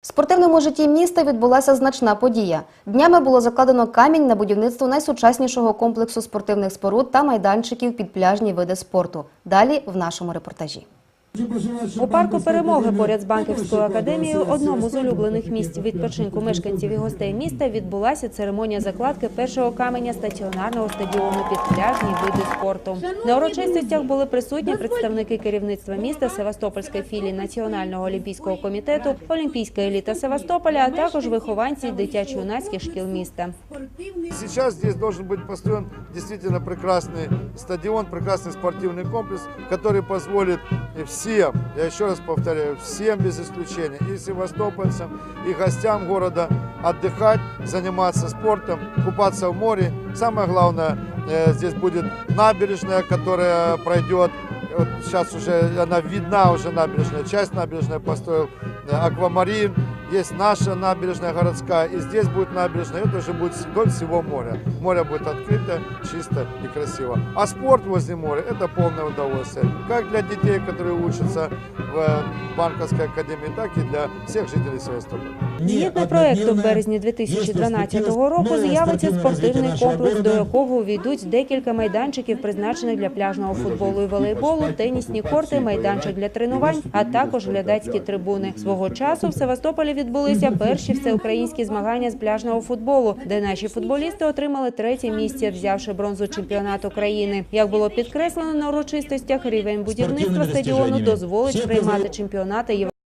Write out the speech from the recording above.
В спортивному житті міста відбулася значна подія. Днями було закладено камінь на будівництво найсучаснішого комплексу спортивних споруд та майданчиків під пляжні види спорту. Далі в нашому репортажі. У парку перемоги поряд з банківською академією, одному з улюблених місць відпочинку мешканців і гостей міста, відбулася церемонія закладки першого каменя стаціонарного стадіону під пляжні види спорту. На урочистостях були присутні представники керівництва міста, Севастопольської філії Національного олімпійського комітету, Олімпійська еліта Севастополя, а також вихованці дитячо-юнацьких шкіл міста. Сейчас здесь должен быть построен действительно прекрасный стадион, прекрасный спортивный комплекс, который позволит всем, я еще раз повторяю, всем без исключения, и севастопольцам, и гостям города отдыхать, заниматься спортом, купаться в море. Самое главное, э, здесь будет набережная, которая пройдет вот сейчас уже она видна уже набережная, часть набережной построил э, аквамарин, есть наша набережная городская, и здесь будет набережная, это уже будет вдоль всего моря. Море будет открыто, чисто и красиво. А спорт возле моря – это полное удовольствие. Как для детей, которые учатся в э, банковской академии, так и для всех жителей Севастополя. Згідно проекту, в березні 2012 року з'явиться спортивний комплекс, до якого увійдуть декілька майданчиків, призначених для пляжного футболу і волейболу, тенісні корти, майданчик для тренувань, а також глядацькі трибуни. Свого часу в Севастополі відбулися перші всеукраїнські змагання з пляжного футболу, де наші футболісти отримали третє місце, взявши бронзу чемпіонату країни. Як було підкреслено на урочистостях, рівень будівництва стадіону дозволить приймати чемпіонати Європи.